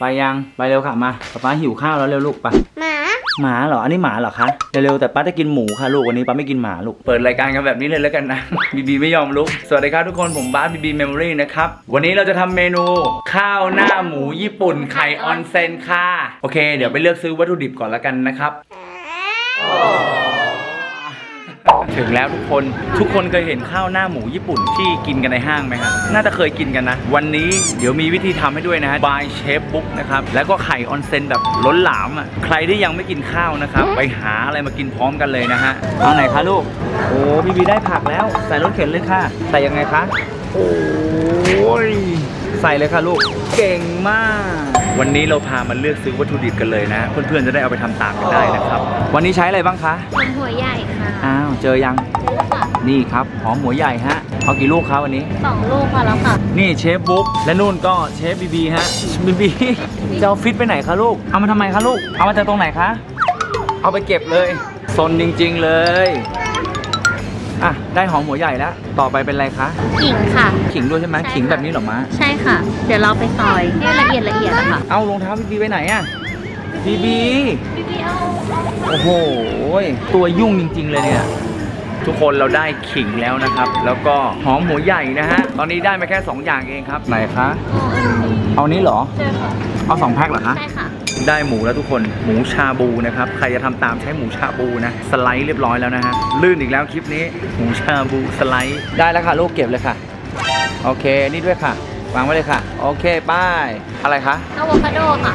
ไปยังไปเร็วค่ะมาป๊าป๊าหิวข้าวแล้วเร็วลูกไปหมาหมาเหรออันนี้หมาเหรอคะเร็วๆแต่ป้าจะกินหมูค่ะลูกวันนี้ป้าไม่กินหมาลูกเปิดรายการกันแบบนี้เลยแล้วกันนะบีบีไม่ยอมลุกสวัสดีครับทุกคนผมบาสบีบีเมมโมรี่นะครับวันนี้เราจะทำเมนู ข้าวหน้าหมูญี่ปุ่นไข่ออนเซนค่ะโอเค เดี๋ยวไปเลือกซื้อวัตถุดิบก่อนแล้วกันนะครับ ถึงแล้วทุกคนทุกคนเคยเห็นข้าวหน้าหมูญี่ปุ่นที่กินกันในห้างไหมครับน่าจะเคยกินกันนะ วันนี้เดี๋ยวมีวิธีทำให้ด้วยนะฮะ by Chef Book นะครับแล้วก็ไข่ออนเซนแบบล้นหลามอะใครที่ยังไม่กินข้าวนะครับไปหาอะไรมากินพร้อมกันเลยนะฮะเอาไหนคะลูกโอ้บีบีได้ผักแล้วใส่รถเข็นเลยค่ะใส่ยังไงคะโอ้ยใส่เลยค่ะลูกเก่งมากวันนี้เราพามาเลือกซื้อวัตถุดิบกันเลยนะ เพื่อนๆจะได้เอาไปทำตามกันได้นะครับ วันนี้ใช้อะไรบ้างคะหอมหัวใหญ่ค่ะ อ้าวเจอยัง เจอค่ะนี่ครับ หอมหัวใหญ่ฮะเอากี่ลูกครับวันนี้ สองลูกพอแล้วค่ะ นี่เชฟบุ๊กและนู่นก็เชฟบีบีฮะบีบีจะเอาฟิตไปไหนคะลูก เอามาทำไมคะลูก เอามาจากตรงไหนคะ เอาไปเก็บเลยซนจริงๆเลย อะ ได้หอมหัวใหญ่แล้ว ต่อไปเป็นอะไรคะขิงค่ะ ขิงด้วยใช่ไหมใช่ค่ะ ขิงแบบนี้เหรอมะ ใช่ค่ะ เดี๋ยวเราไปซอยให้ละเอียดละเอียดอะค่ะ เอารองเท้าบีบีไปไหนอะ บีบีพี่พี่เอาโอ้โห ตัวยุ่งจริง ๆ เลยเนี่ย ทุกคนเราได้ขิงแล้วนะครับ แล้วก็หอมหัวใหญ่นะฮะ ตอนนี้ได้มาแค่ 2 อย่างเองครับ ไหนคะ เอานี้เหรอเจอค่ะ เอาสองแพ็คเหรอคะ ใช่ค่ะ ได้หมูแล้วทุกคน หมูชาบูนะครับ ใครจะทำตามใช้หมูชาบูนะ สไลด์เรียบร้อยแล้วนะฮะ ลื่นอีกแล้วคลิปนี้ หมูชาบูสไลด์ ได้แล้วค่ะลูกเก็บเลยค่ะ โอเค นี่ด้วยค่ะ วางไว้เลยค่ะ โอเค ป้าย อะไรคะอะโวคาโดค่ะ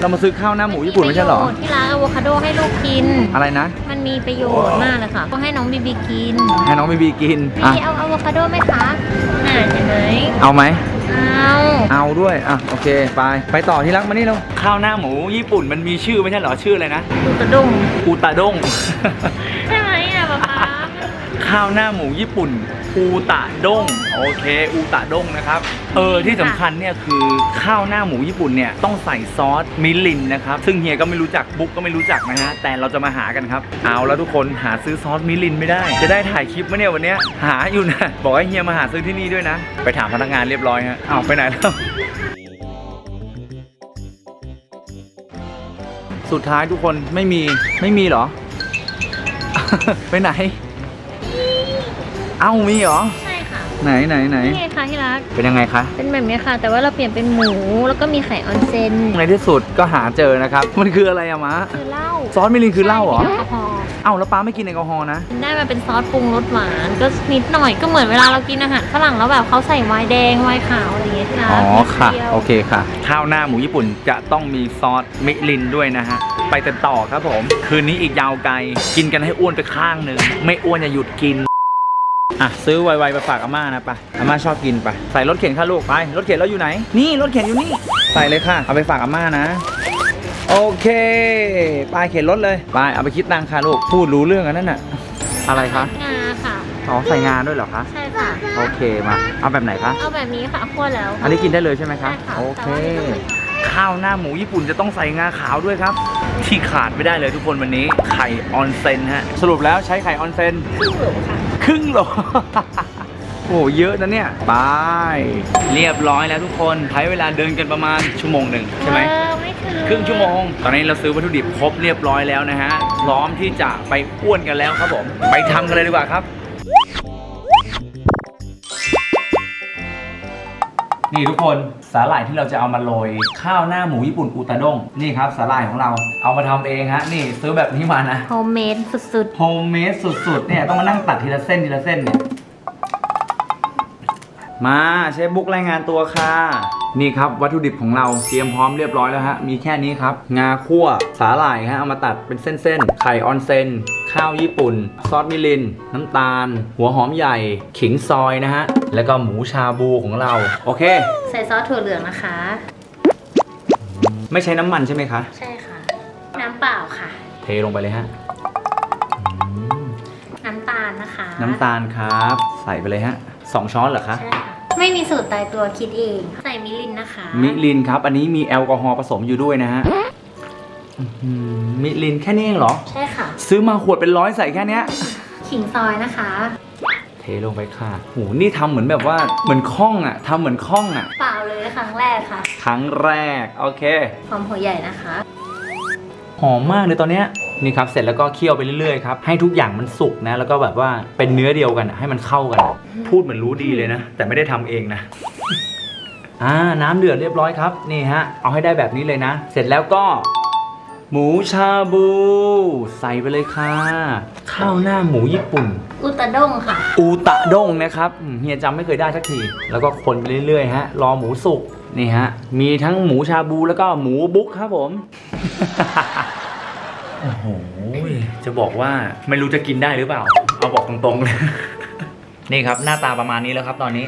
เรามาซื้อข้าวหน้าหมูญี่ปุ่นไม่ใช่เหรอปะโยชน์ที่ร้านอะโวคาโดให้ลูกกิน อะไรนะ มันมีประโยชน์มากเลยค่ะ ก็ให้น้องบีบีกินให้น้องบีบีกินบีอะบีเอาอะโวคาโดไหมคะอ่าเห็นไหมเอาไหมเอาเอาด้วย อะ โอเค ไป ไปต่อที่รักมานี่เราข้าวหน้าหมูญี่ปุ่นมันมีชื่อไม่ใช่เหรอ ชื่ออะไรนะดูกระดุมอูตาด้งใช่ไหมอะป๊าป๊า ข้าวหน้าหมูญี่ปุ่น อูตะด้งโอเค อูตะด้งนะครับ เออที่สำคัญเนี่ยคือข้าวหน้าหมูญี่ปุ่นเนี่ยต้องใส่ซอสมิลินนะครับ ซึ่งเฮียก็ไม่รู้จักบุ๊กก็ไม่รู้จักนะฮะแต่เราจะมาหากันครับ เอาแล้วทุกคนหาซื้อซอสมิลินไม่ได้ จะได้ถ่ายคลิปไหมเนี่ยวันเนี้ยหาอยู่นะบอกให้เฮียมาหาซื้อที่นี่ด้วยนะ ไปถามพนักงานเรียบร้อยฮะเอาไปไหนแล้วสุดท้ายทุกคนไม่มีไม่มีเหรอ ไปไหน อ้ามีเหรอ ใช่ค่ะไหนไหนไหน นี่ไงคะที่รัก เป็นยังไงคะ เป็นแบบนี้ค่ะ แต่ว่าเราเปลี่ยนเป็นหมูแล้วก็มีไข่ออนเซนในที่สุดก็หาเจอนะครับ มันคืออะไรอะมะ คือเหล้าซอสมิลินคือเหล้าเหรอ ใช่มีแอลกอฮอล์เอ้าแล้วป้าไม่กินแอลกอฮอล์นะ ได้มาเป็นซอสปรุงรสหวาน ก็นิดหน่อยก็เหมือนเวลาเรากินอาหารฝรั่งแล้วแบบเขาใส่ไวน์แดงไวน์ขาวอะไรอย่างเงี้ยที่รักอ๋อค่ะ นิดดียว โอเคค่ะ ข้าวหน้าหมูญี่ปุ่นจะต้องมีซอสมิลินด้วยนะฮะ ไปกันต่อครับผม คืนนี้อีกยาวไกล กินกันให้อ้วนไปข้างหนึ่ง ไม่อ้วนอย่าหยุดกิน อะซื้อไวๆไปฝากอาม่านะไปะอาม่าชอบกินไปใส่รถเข็นค่ะลูกไปรถเข็นเราอยู่ไหน นี่รถเข็นอยู่นี่ ใส่เลยค่ะ เอาไปฝากอาม่านะ โอเคไปเข็นรถเลยไปเอาไปคิดตังค่ะลูกพูดรู้เรื่องอันนั้นน่ะ อะไรคะงาค่ะ อ๋อใส่งานด้วยเหรอคะใช่ค่ะ โอเคมา เอาแบบไหนคะเอาแบบนี้ค่ะคั่วแล้วอันนี้กินได้เลยใช่ไหมคะใช่ค่ะโอเค แต่ว่าไม่ต้องใส่ ข้าวหน้าหมูญี่ปุ่นจะต้องใส่งาขาวด้วยครับ ที่ขาดไม่ได้เลยทุกคนวันนี้ไข่ออนเซนฮะสรุปแล้วใช้ไข่ออนเซนครึ่งโหลค่ะครึ่งโหลโอ้โหเยอะนะเนี่ยไปเรียบร้อยแล้วทุกคนใช้เวลาเดินกันประมาณชั่วโมงหนึ่งใช่ไหมเออไม่ถึงครึ่งชั่วโมง ตอนนี้เราซื้อวัตถุดิบครบเรียบร้อยแล้วนะฮะพร้อมที่จะไปอ้วนกันแล้วครับผม ไปทำกันเลยดีกว่าครับ นี่ทุกคนสาหร่ายที่เราจะเอามาโรยข้าวหน้าหมูญี่ปุ่นอูตาด้งนี่ครับสาหร่ายของเราเอามาทำเองฮะนี่ซื้อแบบนี้มานะโฮมเมดสุดโฮมเมดสุดๆเนี่ยต้องมานั่งตัดทีละเส้นทีละเส้นเนี่ยมาเชฟบุ๊กรายงานตัวค่ะ นี่ครับวัตถุดิบของเราเตรียมพร้อมเรียบร้อยแล้วฮะมีแค่นี้ครับ งาคั่วสาหร่ายฮะเอามาตัดเป็นเส้นๆไข่ออนเซนข้าวญี่ปุ่น ซอสมิลิน น้ำตาล หัวหอมใหญ่ ขิงซอยนะฮะแล้วก็หมูชาบูของเรา โอเคๆใส่ซอสถั่วเหลืองนะคะ ไม่ใช้น้ำมันใช่ไหมคะ ใช่ค่ะ น้ำเปล่าค่ะ เทลงไปเลยฮะอืมน้ำตาลนะคะ น้ำตาลครับ ใส่ไปเลยฮะสองช้อนเหรอคะใช่ค่ะ ไม่มีสูตรตายตัวคิดเอง ใส่มิลินนะคะ มิลินครับ อันนี้มีแอลกอฮอล์ผสมอยู่ด้วยนะฮะอื้อหือมิลินแค่นี้เองเหรอ ใช่ค่ะ ซื้อมาขวดเป็นร้อยใส่แค่เนี้ย ขิงซอยนะคะ เทลงไปค่ะโหนี่ทำเหมือนแบบว่าเหมือนข้องอะทำเหมือนข้องอะ เปล่าเลยครั้งแรกค่ะครั้งแรก โอเค หอมหัวใหญ่นะคะ หอมมากเลยตอนเนี้ย นี่ครับเสร็จแล้วก็เคี่ยวไปเรื่อยๆครับให้ทุกอย่างมันสุกนะ แล้วก็แบบว่าเป็นเนื้อเดียวกันอะให้มันเข้ากันอะพูดเหมือนรู้ดีเลยนะ แต่ไม่ได้ทำเองนะ อ่าน้ำเดือดเรียบร้อยครับนี่ฮะเอาให้ได้แบบนี้เลยนะ เสร็จแล้วก็ หมูชาบู ใส่ไปเลยค่ะ ข้าวหน้าหมูญี่ปุ่น อุตะด้งค่ะ อูตะด้งนะครับอืมเฮียจำไม่เคยได้สักที แล้วก็คนไปเรื่อยๆฮะ รอหมูสุกนี่ฮะ มีทั้งหมูชาบูแล้วก็หมูบุ๊กครับผม โอ้โห จะบอกว่าไม่รู้จะกินได้หรือเปล่า เอาบอกตรงๆเลย นี่ครับ หน้าตาประมาณนี้แล้วครับตอนนี้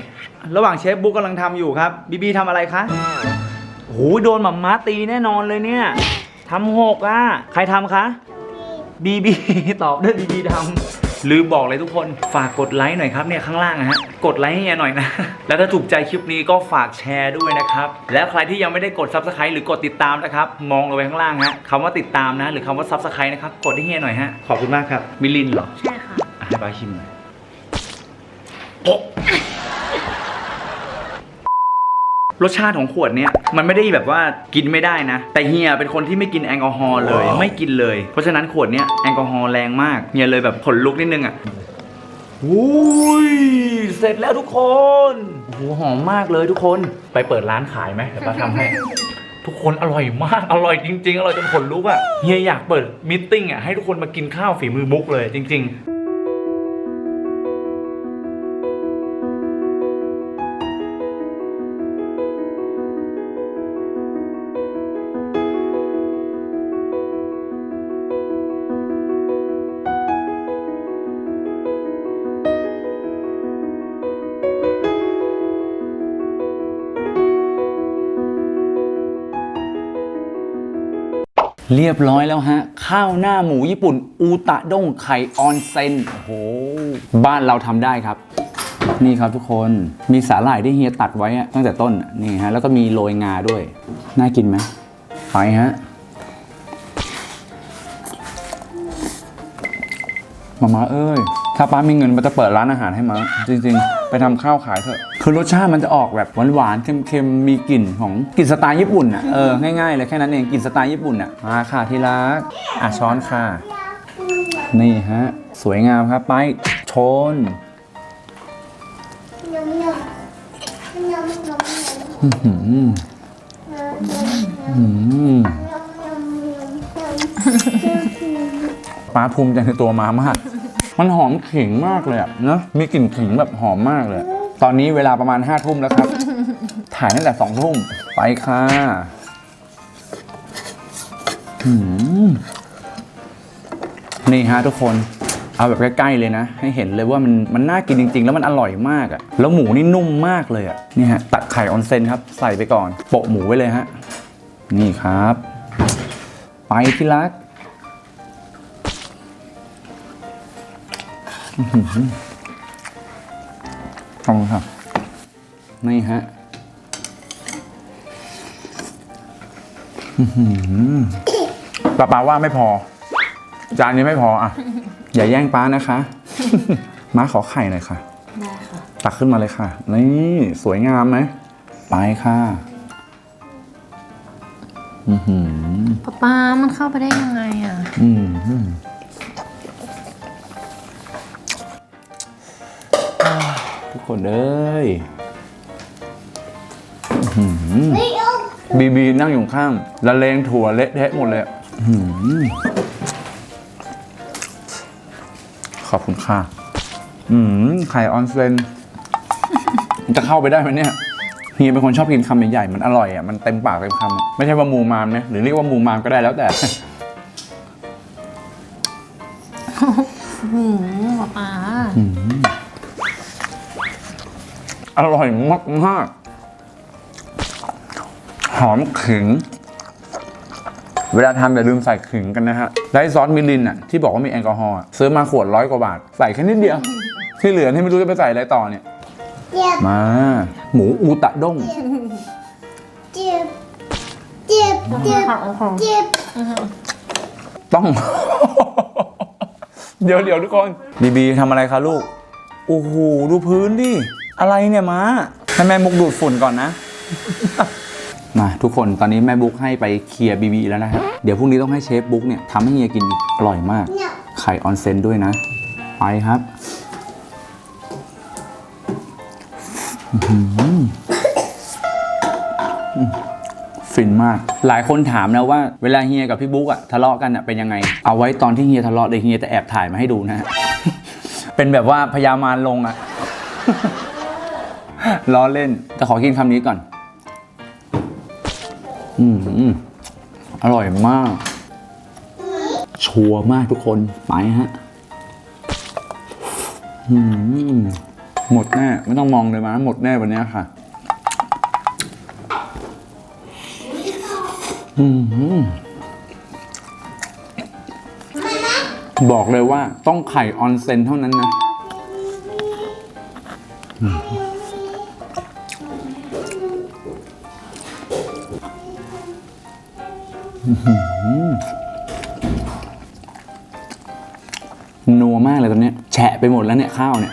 ระหว่างเชฟบุ๊กกำลังทำอยู่ครับบีบีทำอะไรคะโอ้โหโดนหม่าม้าตีแน่นอนเลยเนี่ยทำหกอะ ใครทำคะ บีบี ตอบด้วยบีบีทำ ลืมบอกเลยทุกคนฝากกดไลค์หน่อยครับเนี่ยข้างล่างนะฮะกดไลค์ให้เฮียหน่อยนะ แล้วถ้าถูกใจคลิปนี้ก็ฝากแชร์ด้วยนะครับแล้วใครที่ยังไม่ได้กด subscribe หรือกดติดตามนะครับมองลงไปข้างล่างฮะคำว่าติดตามนะ หรือคำว่า subscribe นะครับกดให้เฮียหน่อยฮะขอบคุณมากครับมิลินเหรอใช่ค่ะอะให้ป้าชิมหน่อยโอ๊ะ รสชาติของขวดเนี้ยมันไม่ได้แบบว่ากินไม่ได้นะ แต่เฮียเป็นคนที่ไม่กินแอลกอฮอล์เลยไม่กินเลย เพราะฉะนั้นขวดเนี้ยแอลกอฮอล์แรงมากเฮียเลยแบบขนลุกนิดนึงอะอุ้ยเสร็จแล้วทุกคนโอ้โหหอมมากเลยทุกคนไปเปิดร้านขายไหมเดี๋ยวป้าทำให้ ทุกคนอร่อยมากอร่อยจริง ๆ อร่อยจนขนลุกอะเฮียอยากเปิดมิทติ้งอะให้ทุกคนมากินข้าวฝีมือบุ๊กเลยจริง ๆ เรียบร้อยแล้วฮะ ข้าวหน้าหมูญี่ปุ่น อูตะด้งไข่ออนเซนโอ้โห บ้านเราทำได้ครับ นี่ครับทุกคนมีสาหร่ายที่เฮียตัดไว้ตั้งแต่ต้นนี่ฮะแล้วก็มีโรยงาด้วย น่ากินไหมไปฮะมามาเอ้ย ถ้าป้ามีเงินมันจะเปิดร้านอาหารให้มาจริง ๆ ไปทำข้าวขายเถอะ คือรสชาติมันจะออกแบบหวานๆเค็มๆมีกลิ่นของกลิ่นสไตล์ญี่ปุ่นอะเออง่ายๆเลยแค่นั้นเองกลิ่นสไตล์ญี่ปุ่นอะมาค่ะที่รักอะช้อนค่ะ นี่ฮะสวยงามครับไปชนอื้อหืออื้อหือป้าภูมิใจในตัวมามาก มันหอมขิงมากเลยอะเนอะมีกลิ่นขิงแบบหอมมากเลย ตอนนี้เวลาประมาณห้าทุ่มแล้วครับ ถ่ายตั้งแต่สองทุ่มไปค่ะหืมนี่ฮะทุกคนเอาแบบใกล้ๆเลยนะ ให้เห็นเลยว่ามันมันน่ากินจริง ๆ แล้วมันอร่อยมากอะแล้วหมูนี่นุ่มมากเลยอะนี่ฮะตัดไข่ออนเซนครับ ใส่ไปก่อนโปะหมูไว้เลยฮะนี่ครับ ไปที่รัก ขอบคุณครับ นี่ฮะอื้อหือป้าป้าว่าไม่พอ จานนี้ไม่พออะ อย่าแย่งป้านะคะ ม้าขอไข่หน่อยค่ะ ได้ค่ะ ตักขึ้นมาเลยค่ะ นี่สวยงามไหม ไปค่ะอือหือป๊าป๊ามันเข้าไปได้ยังไงอะ อืม คนเอ้ยอื้อหือบีบีนั่งอยู่ข้างละเลงถั่วเละเทะหมดเลยอะอื้อหือขอบคุณค่ะ อืมไข่ออนเซนมันจะเข้าไปได้ไหมเนี่ยเฮียเป็นคนชอบกินคำใหญ่ๆ มันอร่อยอะ มันเต็มปากเต็มคำอะไม่ใช่ว่ามูมามนะ หรือเรียกว่ามูมามก็ได้แล้วแต่ อร่อยมากมากๆหอมขิง เวลาทำอย่าลืมใส่ขิงกันนะฮะและไอ้ซอสมิลินอะที่บอกว่ามีแอลกอฮอล์อะซื้อมาขวดร้อยกว่าบาท ใส่แค่นิดเดียว ที่เหลือที่ไม่รู้จะไปใส่อะไรต่อเนี่ย chip มา หมูอูตะด้ง chip chip chip ค่ะโอ้โห chip ต้อง เดี๋ยวเดี๋ยวทุกคนบีบีทำอะไรคะลูก โอ้โห ดูพื้นดิ อะไรเนี่ยม้าให้แม่มุกดูดฝุ่นก่อนนะ มาทุกคนตอนนี้แม่บุ๊กให้ไปเคลียร์บีบีแล้วนะครับ เดี๋ยวพรุ่งนี้ต้องให้เชฟบุ๊กเนี่ยทำให้เฮียกินอีกอร่อยมากเนี่ยไข่ออนเซนด้วยนะ ไปครับอื้อหืออืมฟินมาก หลายคนถามนะว่าเวลาเฮียกับพี่บุ๊กอะทะเลาะกันอะเป็นยังไง เอาไว้ตอนที่เฮียทะเลาะเดี๋ยวเฮียจะแอบถ่ายมาให้ดูนะฮะเป็นแบบว่าพยามารลงอะ ล้อเล่น แต่ขอกินคำนี้ก่อน อืมอืมอร่อยมาก ชัวร์มากทุกคน ไปฮะอืมหมดแน่ ไม่ต้องมองเลยมา หมดแน่วันนี้ค่ะ อืมบอกเลยว่าต้องไข่ออนเซนเท่านั้นนะ นัวมากเลยตอนนี้แฉะไปหมดแล้วเนี่ยข้าวเนี่ย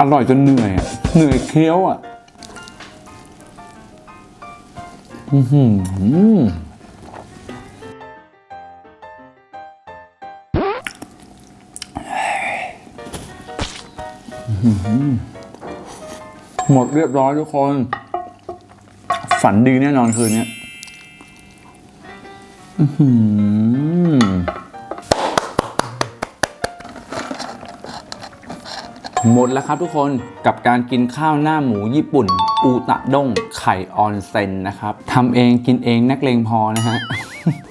อร่อยจนเหนื่อยอะเหนื่อยเคี้ยวอะ อือ หมดเรียบร้อยทุกคน ฝันดีแน่นอนคืนนี้หมดแล้วครับทุกคนกับการกินข้าวหน้าหมูญี่ปุ่น อูตะด้งไข่ออนเซ็นนะครับทำเองกินเองนักเลงพอนะฮะ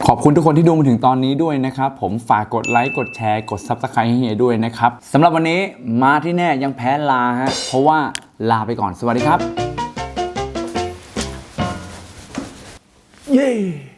ขอบคุณทุกคนที่ดูมาถึงตอนนี้ด้วยนะครับ ผมฝากกดไลค์กดแชร์กด Subscribe ให้เฮียด้วยนะครับสำหรับวันนี้มาที่แน่ยังแพ้ลาฮะเพราะว่าลาไปก่อนสวัสดีครับ เย้